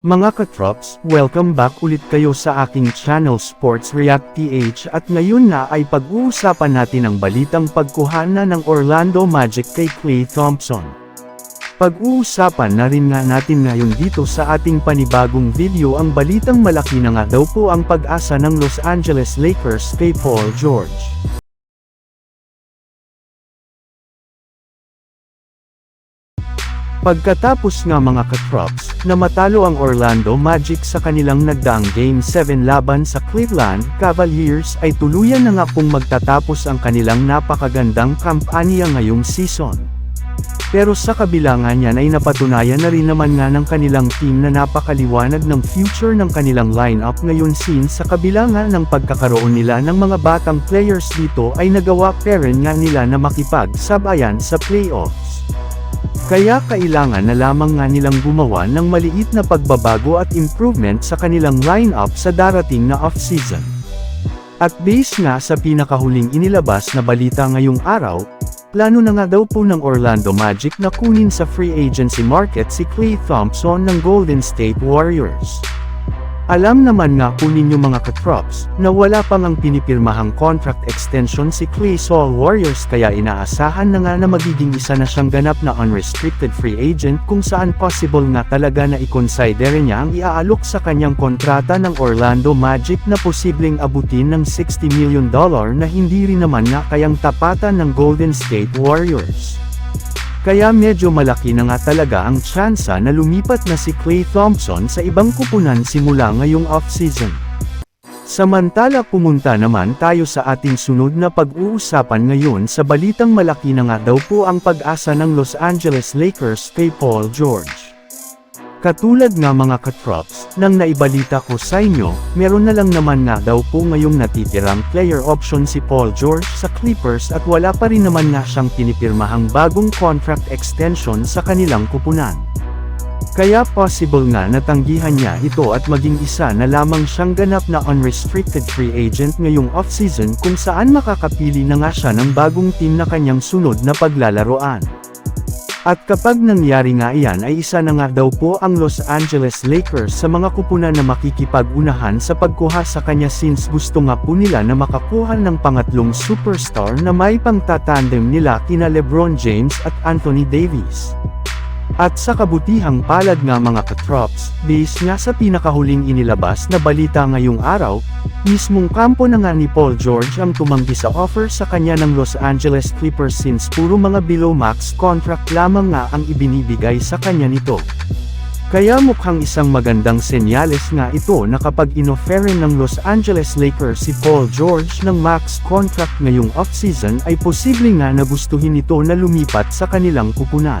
Mga katrops, welcome back ulit kayo sa aking channel Sports React PH at ngayon na ay pag-uusapan natin ang balitang pagkuhana ng Orlando Magic kay Klay Thompson. Pag-uusapan na rin nga natin ngayon dito sa ating panibagong video ang balitang malaki na nga daw po ang pag-asa ng Los Angeles Lakers kay Paul George. Pagkatapos nga mga katrops, na matalo ang Orlando Magic sa kanilang nagdaang Game 7 laban sa Cleveland Cavaliers ay tuluyan na nga pong magtatapos ang kanilang napakagandang kampanya ngayong season. Pero sa kabila nga niyan ay napatunayan na rin naman nga ng kanilang team na napakaliwanag ng future ng kanilang lineup ngayon since sa kabila ng pagkakaroon nila ng mga batang players dito ay nagawa pa rin nga nila na makipag-sabayan sa playoffs. Kaya kailangan na lamang nga nilang gumawa ng maliit na pagbabago at improvement sa kanilang lineup sa darating na off-season. At base nga sa pinakahuling inilabas na balita ngayong araw, plano na nga daw po ng Orlando Magic na kunin sa free agency market si Klay Thompson ng Golden State Warriors. Alam naman nga po ninyo mga katrops, na wala pang ang pinipirmahang contract extension si Klay Sol Warriors kaya inaasahan na nga na magiging isa na siyang ganap na unrestricted free agent kung saan possible nga talaga na i-consider niya ang iaalok sa kanyang kontrata ng Orlando Magic na posibleng abutin ng 60 million dollar na hindi rin naman nga kayang tapatan ng Golden State Warriors. Kaya medyo malaki na nga talaga ang tsansa na lumipat na si Klay Thompson sa ibang kupunan simula ngayong off-season. Samantala pumunta naman tayo sa ating sunod na pag-uusapan ngayon sa balitang malaki na nga daw po ang pag-asa ng Los Angeles Lakers kay Paul George. Katulad nga mga katrops, nang naibalita ko sa inyo, meron na lang naman nga daw po ngayong natitirang player option si Paul George sa Clippers at wala pa rin naman nga siyang pinipirmahang bagong contract extension sa kanilang kupunan. Kaya possible nga natanggihan niya ito at maging isa na lamang siyang ganap na unrestricted free agent ngayong off-season kung saan makakapili na nga siya ng bagong team na kanyang sunod na paglalaroan. At kapag nangyari nga iyan ay isa na nga daw po ang Los Angeles Lakers sa mga kupunan na makikipag-unahan sa pagkuha sa kanya since gusto nga po nila na makakuha ng pangatlong superstar na may pangtatandem nila kina Lebron James at Anthony Davis. At sa kabutihang palad nga mga katrops, base nga sa pinakahuling inilabas na balita ngayong araw, mismong kampo na nga ni Paul George ang tumanggi sa offer sa kanya ng Los Angeles Clippers since puro mga below max contract lamang nga ang ibinibigay sa kanya nito. Kaya mukhang isang magandang senyales nga ito na kapag inofferin ng Los Angeles Lakers si Paul George ng max contract ngayong offseason ay posible nga na gustuhin ito na lumipat sa kanilang kupunan.